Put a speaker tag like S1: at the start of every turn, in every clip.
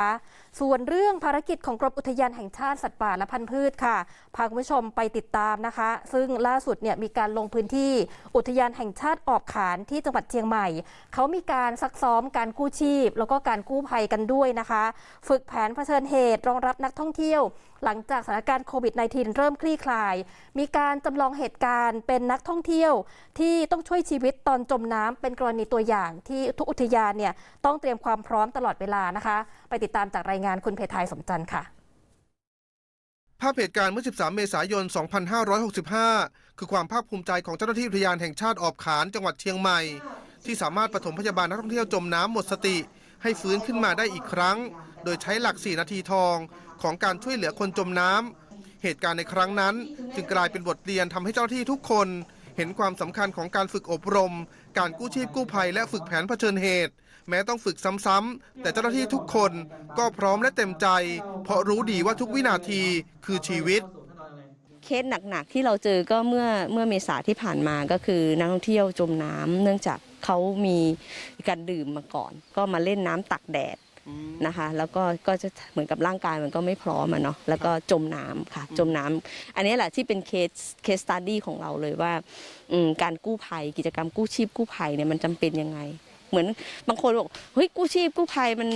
S1: a ส่วนเรื่องภารกิจของกรมอุทยานแห่งชาติสัตว์ป่าและพันธุ์พืชค่ะ พาคุณผู้ชมไปติดตามนะคะ ซึ่งล่าสุดเนี่ยมีการลงพื้นที่อุทยานแห่งชาติออบขานที่จังหวัดเชียงใหม่ เขามีการซักซ้อมการกู้ชีพ แล้วก็การกู้ภัยกันด้วยนะคะ ฝึกแผนเผชิญเหตุรองรับนักท่องเที่ยว หลังจากสถานการณ์โควิด -19 เริ่มคลี่คลาย มีการจำลองเหตุการณ์เป็นนักท่องเที่ยว ที่ต้องช่วยชีวิตตอนจมน้ำเป็นกรณีตัวอย่างที่ทุกอุทยานเนี่ยต้องเตรียมความพร้อมตลอดเวลานะคะ ไปติดตามจากรายงานคุณเพทายสมจันทร์ค่ะ
S2: ภาพเหตุการณ์เมื่อ 13 เมษายน 2565 คือความภาคภูมิใจของเจ้าหน้าที่อุทยานแห่งชาติออบขานจังหวัดเชียงใหม่ ที่สามารถปฐมพยาบาลนักท่องเที่ยวจมน้ำหมดสติ ให้ฟื้นขึ้นมาได้อีกครั้ง โดยใช้หลัก 4 นาทีทองของการช่วยเหลือคนจมน้ำเหตุการณ์ในครั้งนั้น จึงกลายเป็นบทเรียนทำให้เจ้าหน้าที่ทุกคน เห็นความสำคัญของการฝึกอบรม การกู้ชีพกู้ภัยและฝึกแผนเผชิญเหตุ แม้ต้องฝึกซ้ำๆแต่เจ้าหน้าที่ทุกคนก็พร้อมและเต็มใจ เพราะรู้ดีว่าทุกวินาทีคือชีวิต
S3: เคสหนักๆที่เราเจอก็เมื่อเมื่อเมษาที่ผ่านมาก็คือนักท่องเที่ยวจมน้ำเนื่องจากเขามีการดื่มมาก่อน ก็มาเล่นน้ำตักแดด นะคะ แล้วก็ก็จะเหมือนกับร่างกายมันก็ไม่พร้อมอะเนาะแล้วก็จมน้ำค่ะ จมน้ำอันนี้แหละที่เป็นเคสเคสตัดดี้ของเราเลยว่าอืมการกู้ภัยกิจกรรมกู้ชีพกู้ภัยเนี่ยมันจำเป็นยังไง เหมือนบางคนบอกเฮ้ยกู้ชีพกู้ภัยมัน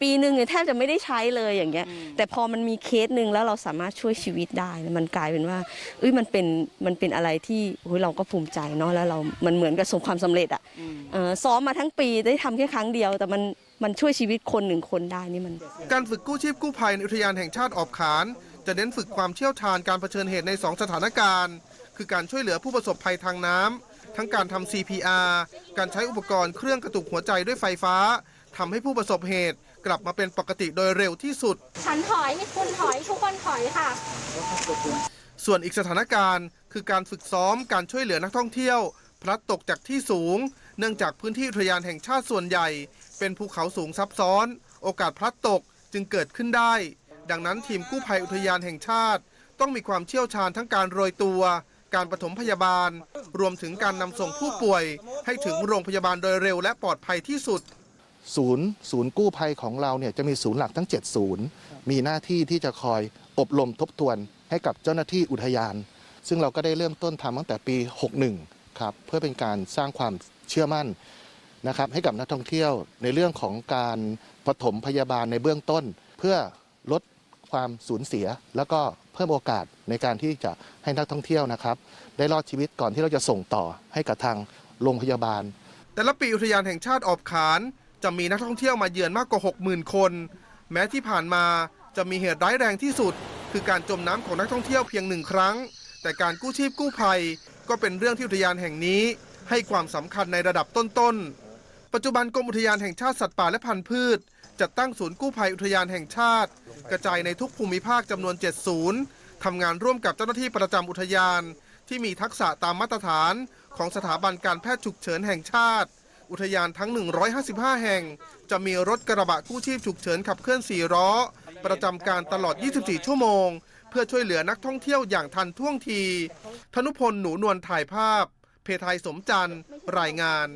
S3: ปีหนึ่งเนี่ยแทบจะไม่ได้ใช้เลยอย่างเงี้ย แต่พอมันมีเคสหนึ่งแล้วเราสามารถช่วยชีวิตได้เนี่ยมันกลายเป็นว่าเอ้ยมันเป็นมันเป็นอะไรที่เฮ้ยเราก็ภูมิใจเนาะแล้วเรามันเหมือนกับประสบความสำเร็จอะเอะซ้อมมาทั้งปีได้ทำแค่ครั้งเดียว แต่มันมันช่วยชีวิตคนหนึ่งคนได้นี่มัน
S2: การฝึกกู้ชีพกู้ภัยในอุทยานแห่งชาติออบขาน จะเน้นฝึกความเชี่ยวชาญการเผชิญเหตุใน 2 สถานการณ์ คือการช่วยเหลือผู้ประสบภัยทางน้ำทั้งการทำ CPR การใช้อุปกรณ์เครื่องกระตุกหัวใจด้วยไฟฟ้า ทำให้ผู้ประสบเหตุกลับมาเป็นปกติโดยเร็วที่สุด
S4: ฉันถอยมีคุณถอยทุกคนถอยค่ะ
S2: ส่วนอีกสถานการณ์ คือการฝึกซ้อมการช่วยเหลือนักท่องเที่ยว พลัดตกจากที่สูง เนื่องจากพื้นที่อุทยานแห่งชาติส่วนใหญ่ เป็นภูเขาสูงซับซ้อน โอกาสพลัดตกจึงเกิดขึ้นได้ ดังนั้นทีมกู้ภัยอุทยานแห่งชาติ ต้องมีความเชี่ยวชาญทั้งการโรยตัว การปฐมพยาบาล รวมถึงการนำส่งผู้ป่วย ให้ถึงโรงพยาบาลโดยเร็วและปลอดภัยที่สุด
S5: ศูนย์ศูนย์กู้ภัยของเราเนี่ยจะมีศูนย์หลักทั้ง 7 ศูนย์ มีหน้าที่ที่จะคอยอบรมทบทวนให้กับเจ้าหน้าที่อุทยาน ซึ่งเราก็ได้เริ่มต้นทำตั้งแต่ปี 61 ครับ เพื่อเป็นการสร้างความเชื่อมั่นนะครับให้กับนักท่องเที่ยวในเรื่องของการปฐมพยาบาลในเบื้องต้น เพื่อลดความสูญเสีย แล้วก็เพิ่มโอกาสในการที่จะให้นักท่องเที่ยวนะครับ ได้รอดชีวิตก่อนที่เราจะส่งต่อให้กับทางโรงพยาบาล
S2: แต่ละปีอุทยานแห่งชาติออบขาน จะมีนักท่องเที่ยวมาเยือนมากกว่า 60,000 คน แม้ที่ผ่านมาจะมีเหตุร้ายแรงที่สุด คือการจมน้ำของนักท่องเที่ยวเพียงหนึ่งครั้ง แต่การกู้ชีพกู้ภัย ก็เป็นเรื่องที่อุทยานแห่งนี้ ให้ความสำคัญในระดับต้นๆ ปัจจุบันกรมอุทยานแห่งชาติสัตว์ป่าและพันธุ์พืชจัดตั้งศูนย์กู้ภัยอุทยานแห่งชาติ กระจายในทุกภูมิภาคจำนวน 7 ศูนย์ทำงานร่วมกับเจ้าหน้าที่ประจำอุทยาน ที่มีทักษะตามมาตรฐานของสถาบันการแพทย์ฉุกเฉินแห่งชาติ อุทยานทั้ง 155 แห่ง จะมีรถกระบะกู้ชีพฉุกเฉินขับเคลื่อน 4 ล้อ ประจำการตลอด 24 ชั่วโมง เพื่อช่วยเหลือนักท่องเที่ยวอย่างทันท่วงที ธนุพล หนูนวลถ่ายภาพ เพทายสมจันทร์รายงาน